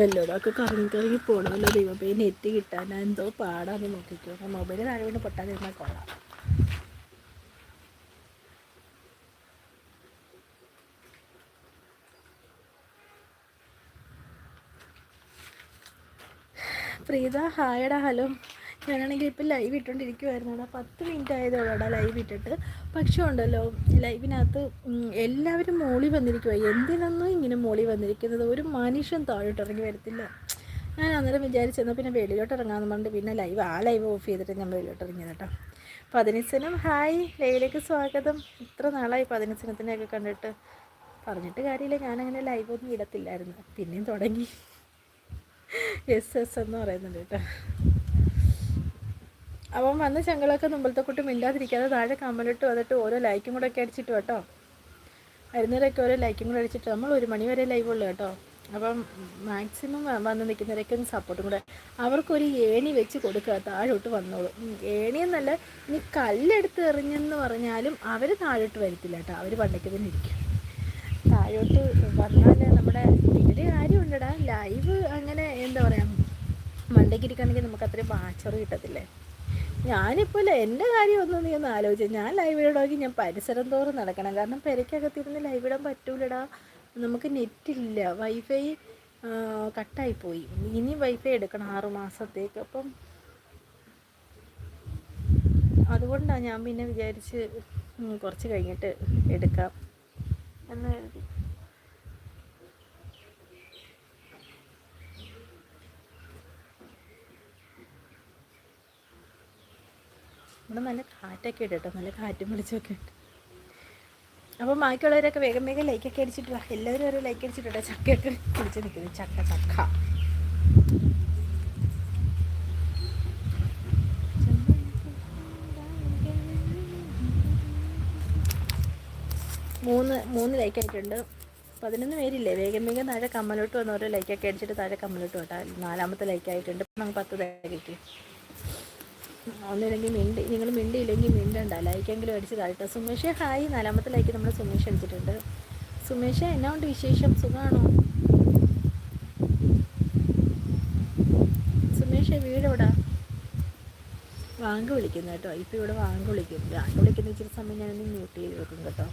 വെല്ലോടൊക്കെ കറങ്ങി കറങ്ങി പോകണമല്ലോ ദൈവമേ? നെറ്റ് കിട്ടാൻ എന്തോ പാടാന്ന് നോക്കിക്കോ. മൊബൈൽ താഴെ കൊണ്ട് പൊട്ടാതിരുന്നാൽ കൊള്ളാം. പ്രീത ഹായടാ ഹലോ. ഞാനാണെങ്കിൽ ഇപ്പം ലൈവ് ഇട്ടുകൊണ്ടിരിക്കുമായിരുന്നു പത്ത് മിനിറ്റ് ആയതോടാ ലൈവ് ഇട്ടിട്ട്. പക്ഷേ ഉണ്ടല്ലോ ലൈവിനകത്ത് എല്ലാവരും മോളി വന്നിരിക്കുക എന്തിനൊന്നും ഇങ്ങനെ മോളി വന്നിരിക്കുന്നത്? ഒരു മനുഷ്യൻ താഴോട്ട് ഇറങ്ങി വരത്തില്ല. ഞാൻ അന്നേരം വിചാരിച്ചെന്നാൽ പിന്നെ വെളിയിലോട്ട് ഇറങ്ങാമെന്ന് പറഞ്ഞിട്ട് പിന്നെ ലൈവ് ആ ലൈവ് ഓഫ് ചെയ്തിട്ട് ഞാൻ വെളിയിലോട്ട് ഇറങ്ങിയത് കേട്ടോ പതിനച്ഛനും ഹായ് ലൈവിലേക്ക് സ്വാഗതം. ഇത്ര നാളായി പതിനച്ഛനത്തിനെയൊക്കെ കണ്ടിട്ട്. പറഞ്ഞിട്ട് കാര്യമില്ല ഞാനങ്ങനെ ലൈവ് ഒന്നും ഇടത്തില്ലായിരുന്നു. പിന്നെയും തുടങ്ങി. എസ് എസ് എന്ന് പറയുന്നുണ്ട് കേട്ടോ. അവൻ വന്ന ചെങ്കളൊക്കെ മുമ്പലത്തെ കുട്ടി മിണ്ടാതിരിക്കാതെ താഴെ കമ്മലിട്ട് വന്നിട്ട് ഓരോ ലൈക്കും കൂടെ ഒക്കെ അടിച്ചിട്ട് കേട്ടോ. വരുന്നവരൊക്കെ ഓരോ ലൈക്കും കൂടെ അടിച്ചിട്ട് നമ്മൾ ഒരു മണി വരെ ലൈവ് ഉള്ളു കേട്ടോ. അപ്പം മാക്സിമം വന്ന് നിൽക്കുന്നവരൊക്കെ ഒന്ന് സപ്പോർട്ടും കൂടെ. അവർക്കൊരു ഏണി വെച്ച് കൊടുക്കുക താഴോട്ട് വന്നോളൂ. ഏണി ഏണിയെന്നല്ല ഇനി കല്ലെടുത്ത് എറിഞ്ഞെന്ന് പറഞ്ഞാലും അവർ താഴോട്ട് വരത്തില്ല കേട്ടോ. അവർ പണ്ടേക്ക് തന്നെ ഇരിക്കും. താഴോട്ട് വന്നാൽ നമ്മുടെ ഇതിന്റെ കാര്യമുണ്ടടാ ലൈവ് അങ്ങനെ എന്താ പറയുക മണ്ടയ്ക്ക് ഇരിക്കുകയാണെങ്കിൽ നമുക്ക് അത്രയും വാച്ചറ് കിട്ടത്തില്ലേ? ഞാനിപ്പോൾ എന്റെ കാര്യം ഒന്നും നീ ഒന്ന് ആലോചിച്ചു. ഞാൻ ലൈവ് ഇടാമെങ്കിൽ ഞാൻ പരിസരം തോറും നടക്കണം. കാരണം പെരയ്ക്കകത്തിരുന്ന് ലൈവ് ഇടാൻ പറ്റൂലടാ. നമുക്ക് നെറ്റില്ല വൈഫൈ കട്ടായിപ്പോയി. ഇനി വൈഫൈ എടുക്കണം ആറു മാസത്തേക്ക്. അപ്പം അതുകൊണ്ടാണ് ഞാൻ പിന്നെ വിചാരിച്ച് കുറച്ച് കഴിഞ്ഞിട്ട് എടുക്കാം. എന്ന് ഇവിടെ നല്ല കാറ്റൊക്കെ ഉണ്ട് കേട്ടോ നല്ല കാറ്റും വിളിച്ചൊക്കെ ഉണ്ട് അപ്പം ബാക്കിയുള്ളവരൊക്കെ വേഗം വേഗം ലൈക്കൊക്കെ അടിച്ചിട്ട് വാ. എല്ലാവരും ഓരോ ലൈക്ക് അടിച്ചിട്ടുണ്ട്. ചക്കയൊക്കെ പിടിച്ച് നിൽക്കുന്നു. ചക്ക ചക്ക. മൂന്ന് മൂന്ന് ലൈക്ക് ആയിട്ടുണ്ട്. പതിനൊന്ന് പേരില്ലേ? വേഗം വേഗം താഴെ കമ്മലോട്ട് വന്ന് ഓരോ ലൈക്കൊക്കെ അടിച്ചിട്ട് താഴെ കമ്മലോട്ട് കേട്ടോ നാലാമത്തെ ലൈക്ക് ആയിട്ടുണ്ട്. നമുക്ക് പത്ത് ലൈക്ക് ഒന്നില്ലെങ്കിൽ മിണ്ടി നിങ്ങൾ മിണ്ടിയില്ലെങ്കിൽ മിണ്ടണ്ട. ലൈക്കെങ്കിലും അടിച്ച് താഴ്ത്ത സുമേഷ് ഹായ്. നാലാമത്തെ ലൈക്ക് നമ്മൾ സുമേഷ് അടിച്ചിട്ടുണ്ട്. സുമേഷ് എന്നാ ഉണ്ട് വിശേഷം? സുഖമാണോ സുമേഷ് വീട് എവിടാ? വാങ്ക് വിളിക്കുന്നു കേട്ടോ. ഇപ്പം ഇവിടെ വാങ്ക് വിളിക്കും വാങ്ക് വിളിക്കുന്ന ഇച്ചിരി സമയം ഞാനൊന്ന് മ്യൂട്ട് ചെയ്ത് വെക്കും കേട്ടോ.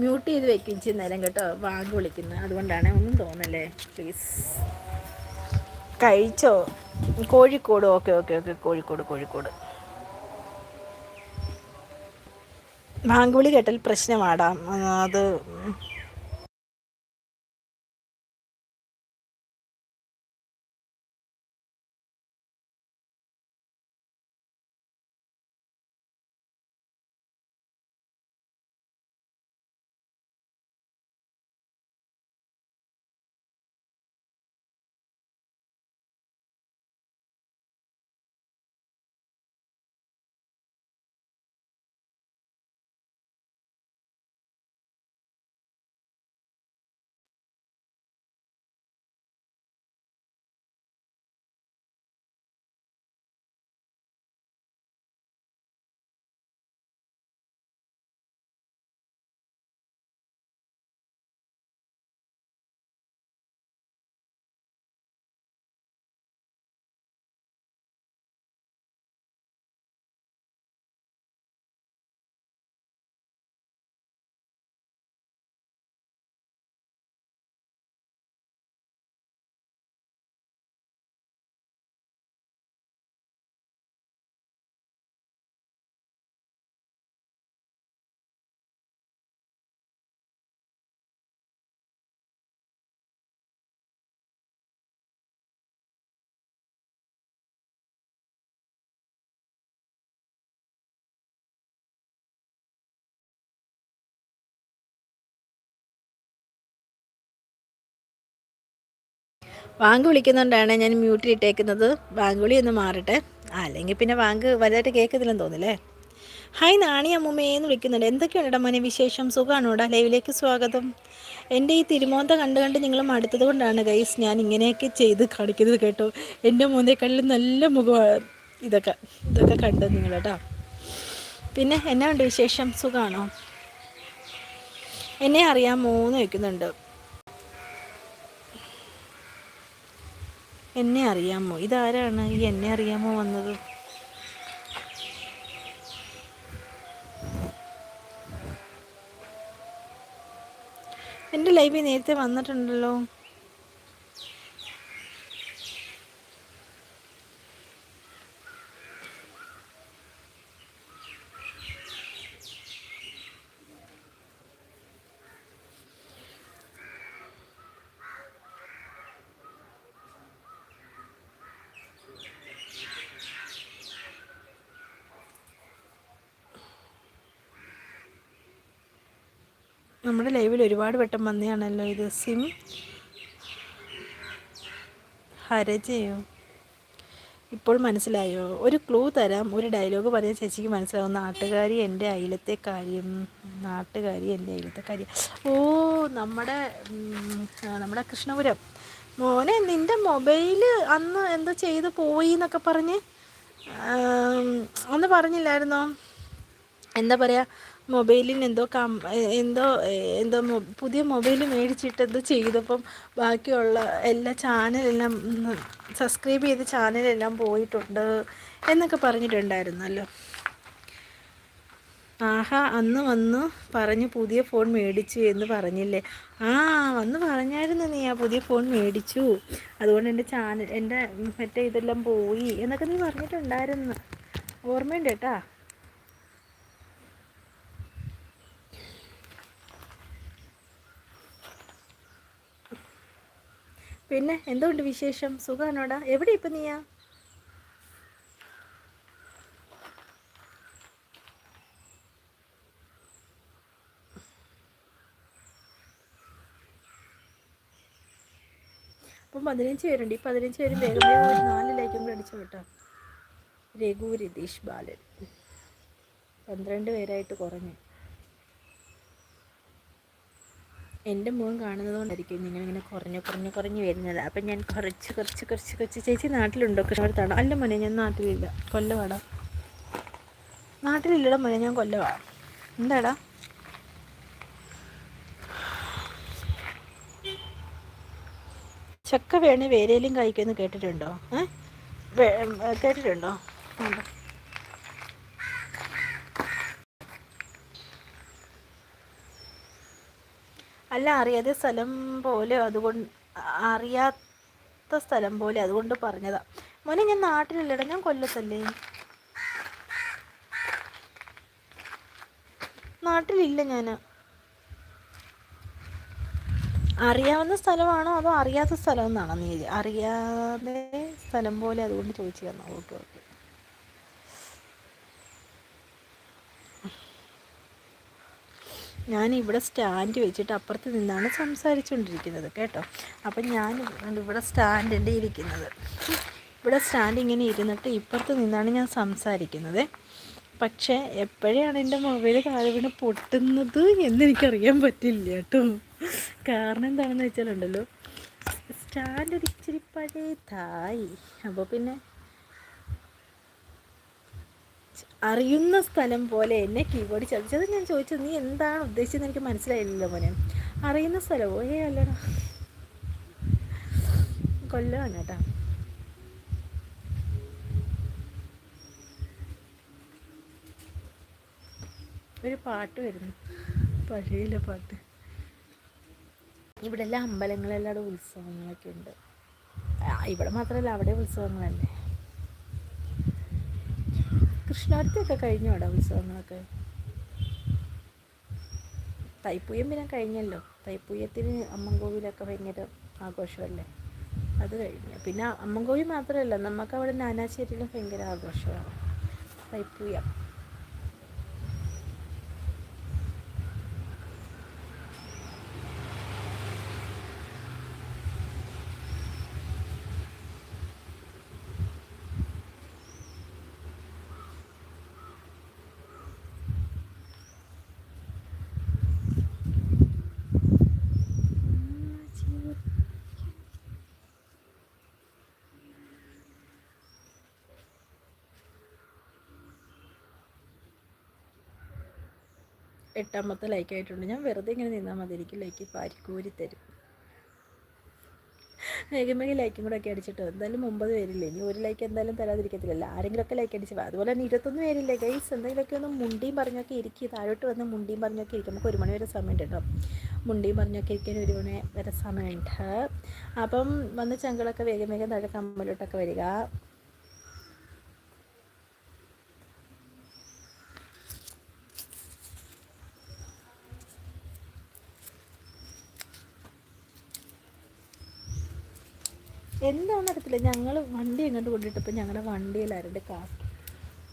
മ്യൂട്ട് ചെയ്ത് വെക്കും ചെയ്യുന്നേരം നേരം കേട്ടോ. വാങ്ക് വിളിക്കുന്നത്. അതുകൊണ്ടാണ് ഒന്നും തോന്നല്ലേ. പ്ലീസ് കഴിച്ചോ? Kozhikode. Okay okay okay. Kozhikode Kozhikode. വാങ്ക് വിളി കേട്ടാൽ പ്രശ്നമാടാം. അത് ബാങ്ക് വിളിക്കുന്നതുകൊണ്ടാണ് ഞാൻ മ്യൂട്ടിൽ ഇട്ടേക്കുന്നത് വാങ്ക് വിളി ഒന്ന് മാറട്ടെ. അല്ലെങ്കിൽ പിന്നെ വാങ്ക് വലുതായിട്ട് കേൾക്കത്തില്ലെന്ന് തോന്നില്ലേ ഹായ് നാണി അമ്മൂമ്മയെന്ന് വിളിക്കുന്നുണ്ട്. എന്തൊക്കെയാണ് മോനെ വിശേഷം? സുഖമാണോടാ ലൈവിലേക്ക് സ്വാഗതം. എന്റെ ഈ തിരുമോന്ത കണ്ട് കണ്ട് നിങ്ങൾ മടുത്തത് കൊണ്ടാണ് ഗൈസ് ഞാൻ ഇങ്ങനെയൊക്കെ ചെയ്ത് കാണിക്കുന്നത് കേട്ടോ. എന്റെ മൂന്നേക്കള്ളിൽ നല്ല മുഖമാണ് ഇതൊക്കെ ഇതൊക്കെ കണ്ടത് നിങ്ങൾ കേട്ടോ. പിന്നെ എന്നാ ഉണ്ട് വിശേഷം? സുഖമാണോ എന്നെ അറിയാമോ മൂന്ന് വയ്ക്കുന്നുണ്ട് എന്നെ അറിയാമോ? ഇതാരാണ് ഈ എന്നെ അറിയാമോ വന്നത്? എന്റെ ലൈവിൽ നേരത്തെ വന്നിട്ടുണ്ടല്ലോ. നമ്മുടെ ലൈവിൽ ഒരുപാട് വട്ടം വന്നതാണല്ലോ ഇത് സിം ഹരജയോ? ഇപ്പോൾ മനസ്സിലായോ? ഒരു ക്ലൂ തരാം. ഒരു ഡയലോഗ് പറയാൻ ചേച്ചിക്ക് മനസ്സിലാവും നാട്ടുകാരി എന്റെ അയിലത്തെ കാര്യം. നാട്ടുകാരി എന്റെ അയിലത്തെ കാര്യം. ഓ നമ്മുടെ നമ്മുടെ കൃഷ്ണപുരം. മോനെ നിന്റെ മൊബൈൽ അന്ന് എന്തോ ചെയ്ത് പോയി എന്നൊക്കെ പറഞ്ഞ് അന്ന് പറഞ്ഞില്ലായിരുന്നോ? എന്താ പറയുക മൊബൈലിന് എന്തോ കം എന്തോ എന്തോ പുതിയ മൊബൈൽ മേടിച്ചിട്ട് ചെയ്തപ്പം ബാക്കിയുള്ള എല്ലാ ചാനലെല്ലാം സബ്സ്ക്രൈബ് ചെയ്ത ചാനലെല്ലാം പോയിട്ടുണ്ട് എന്നൊക്കെ പറഞ്ഞിട്ടുണ്ടായിരുന്നല്ലോ. ആഹാ അന്ന് വന്ന് പറഞ്ഞു പുതിയ ഫോൺ മേടിച്ചു എന്ന് പറഞ്ഞില്ലേ? ആ വന്ന് പറഞ്ഞായിരുന്നു നീ ആ പുതിയ ഫോൺ മേടിച്ചു. അതുകൊണ്ട് എന്റെ ചാനൽ എന്റെ മറ്റേ ഇതെല്ലാം പോയി എന്നൊക്കെ നീ പറഞ്ഞിട്ടുണ്ടായിരുന്നു. ഓർമ്മയുണ്ട് കേട്ടാ? പിന്നെ എന്തുകൊണ്ട് വിശേഷം? സുഖാനോടാ എവിടെ ഇപ്പം നീയാ? അപ്പം പതിനഞ്ച് പേരുണ്ട്. ഈ പതിനഞ്ച് പേരും വേഗം വേഗം നാല് ലൈക്കും കൂടെ അടിച്ചു കേട്ടോ. രഘു രതീഷ് ബാലൻ. പന്ത്രണ്ട് പേരായിട്ട് കുറഞ്ഞു. എന്റെ മുഖം കാണുന്നത് കൊണ്ടായിരിക്കും നിങ്ങൾ ഇങ്ങനെ കുറഞ്ഞു കുറഞ്ഞു കുറഞ്ഞു വരുന്നത്. അപ്പം ഞാൻ കുറച്ച് കുറച്ച് കുറച്ച് കുറച്ച് ചേച്ചി നാട്ടിലുണ്ടോ? കൃഷ്ണപുരത്താണോ? അല്ല മോനെ ഞാൻ നാട്ടിലില്ല. കൊല്ലവാടാ. നാട്ടിലില്ലടാ മോനെ ഞാൻ കൊല്ലവാ. എന്താടാ? ചക്ക വേണേ വേരേലും കഴിക്കുമെന്ന് കേട്ടിട്ടുണ്ടോ? ഏ? കേട്ടിട്ടുണ്ടോ? അല്ല അറിയാതെ സ്ഥലം പോലെ അതുകൊണ്ട് അറിയാത്ത സ്ഥലം പോലെ അതുകൊണ്ട് പറഞ്ഞതാ. മോനെ ഞാൻ നാട്ടിലല്ലടാ ഞാൻ കൊല്ലത്തല്ലേ? നാട്ടിലില്ല ഞാൻ അറിയാവുന്ന സ്ഥലമാണോ അതോ അറിയാത്ത സ്ഥലം എന്നാണോ നീ അറിയാതെ സ്ഥലം പോലെ അതുകൊണ്ട് ചോദിച്ചു തന്നോ ഓക്കെ ഓക്കെ. ഞാൻ ഇവിടെ സ്റ്റാൻഡ് വെച്ചിട്ട് അപ്പുറത്ത് നിന്നാണ് സംസാരിച്ചുകൊണ്ടിരിക്കുന്നത് കേട്ടോ. അപ്പം ഞാൻ ഇവിടെ സ്റ്റാൻഡിന്റെ ഇരിക്കുന്നത്. ഇവിടെ സ്റ്റാൻഡ് ഇങ്ങനെ ഇരുന്നിട്ട് ഇപ്പുറത്ത് നിന്നാണ് ഞാൻ സംസാരിക്കുന്നത്. പക്ഷേ എപ്പോഴാണ് എന്റെ മൊബൈൽ താഴെ വീണ് പൊട്ടുന്നത് എന്നെനിക്കറിയാൻ പറ്റില്ല കേട്ടോ. കാരണം എന്താണെന്ന് വെച്ചാലുണ്ടല്ലോ സ്റ്റാൻഡ് ഒരു ഇച്ചിരി പഴയതായി അപ്പോൾ പിന്നെ അറിയുന്ന സ്ഥലം പോലെ എന്നെ കീബോർഡ് ചതിച്ചത് ഞാൻ ചോദിച്ചത് നീ എന്താണ് ഉദ്ദേശിച്ചത് എനിക്ക് മനസ്സിലായില്ലല്ലോ മോനെ. അറിയുന്ന സ്ഥലമോ ഏ അല്ലടാ. കൊല്ലമാണ് കേട്ടാ. ഒരു പാട്ട് വരുന്നു. പഴയിലെ പാട്ട്. ഇവിടെ എല്ലാം അമ്പലങ്ങളെല്ലാം ഉത്സവങ്ങളൊക്കെ ഉണ്ട്. ഇവിടെ മാത്രമല്ല അവിടെ ഉത്സവങ്ങളല്ലേ? കൃഷ്ണാർത്തിയൊക്കെ കഴിഞ്ഞു അവിടെ ഉത്സവങ്ങളൊക്കെ? തൈപ്പൂയം പിന്നെ കഴിഞ്ഞല്ലോ. തൈപ്പൂയത്തിന് അമ്മൻകോവിലൊക്കെ ഭയങ്കര ആഘോഷമല്ലേ? അത് കഴിഞ്ഞു. പിന്നെ അമ്മൻകോവിൽ മാത്രമല്ല നമുക്ക് അവിടെ നാനാശ്ശേരിയിലും ഭയങ്കര ആഘോഷമാണ് തൈപ്പൂയം. എട്ടാമത്തെ ലൈക്ക് ആയിട്ടുണ്ട്. ഞാൻ വെറുതെ ഇങ്ങനെ നിന്നാൽ മതി. എനിക്ക് ലൈക്ക് പാരിക്കൂരി തരും. വേഗമേഗ ലൈക്കും കൂടെ ഒക്കെ അടിച്ചിട്ടോ? എന്തായാലും മുമ്പത് പേരില്ലേ? ഇനി ഒരു ലൈക്ക് എന്തായാലും തരാതിരിക്കത്തില്ല. ആരെങ്കിലുമൊക്കെ ലൈക്ക് അടിച്ച് അതുപോലെ തന്നെ ഇരുപത്തൊന്ന് പേരില്ലേ? ഗൈസ് എന്തെങ്കിലുമൊക്കെ ഒന്ന് മുണ്ടിയും പറഞ്ഞൊക്കെ ഇരിക്കുക താഴോട്ട് വന്ന് മുണ്ടിയും പറഞ്ഞൊക്കെ ഇരിക്കും. നമുക്ക് ഒരു മണി വരെ സമയമുണ്ട് കേട്ടോ. മുണ്ടിയും പറഞ്ഞൊക്കെ ഇരിക്കാൻ ഒരു മണി വരെ സമയമുണ്ട്. അപ്പം വന്ന് ചങ്കളൊക്കെ വേഗം വേഗം താഴെ കമ്മലോട്ടൊക്കെ വരിക. എന്താണെന്ന് അറിയത്തില്ല. ഞങ്ങൾ വണ്ടി എങ്ങോട്ട് കൊണ്ടിട്ടപ്പോൾ ഞങ്ങളുടെ വണ്ടിയിലായിരുന്നു കാക്കി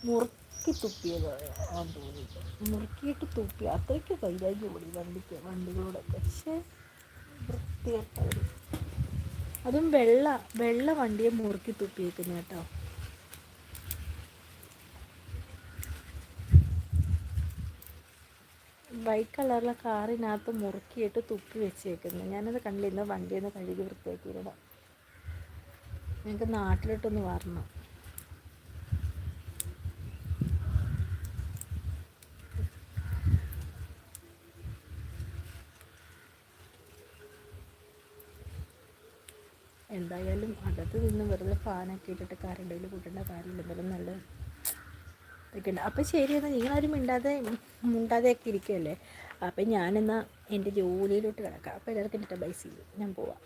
മുറുക്കി തുപ്പിയത് മുറുക്കിയിട്ട് തുപ്പി. അത്രയ്ക്ക് കൈകാര്യം കൂടി വണ്ടിക്ക് വണ്ടികളോടൊക്കെ. പക്ഷേ വൃത്തികെട്ടവർ അതും വെള്ള വെള്ള വണ്ടിയെ മുറുക്കി തുപ്പിയേക്കുന്നു കേട്ടോ. വൈറ്റ് കളറിലെ കാറിനകത്ത് മുറുക്കിയിട്ട് തുപ്പി വെച്ചേക്കുന്നു. ഞാനത് കണ്ടില്ല. ഇന്ന് വണ്ടി ഒന്ന് കഴുകി വൃത്തിയാക്കിയിടാം ഞങ്ങൾക്ക് നാട്ടിലോട്ടൊന്ന് വരണം. എന്തായാലും അകത്ത് നിന്ന് വെറുതെ ഫാനൊക്കെ ഇട്ടിട്ട് ഉള്ളിൽ കൂട്ടേണ്ട കാര്യമില്ല. എന്തായാലും നല്ല ഇതൊക്കെ ഉണ്ട് അപ്പം ശരി എന്നാൽ നിങ്ങളാരും മിണ്ടാതെ മിണ്ടാതെയൊക്കെ ഇരിക്കുമല്ലേ അപ്പം ഞാനെന്നാൽ എന്റെ ജോലിയിലോട്ട് കിടക്കാം. അപ്പോൾ എല്ലാവർക്കും എന്റെ ബൈ ചെയ്യും ഞാൻ പോവാം.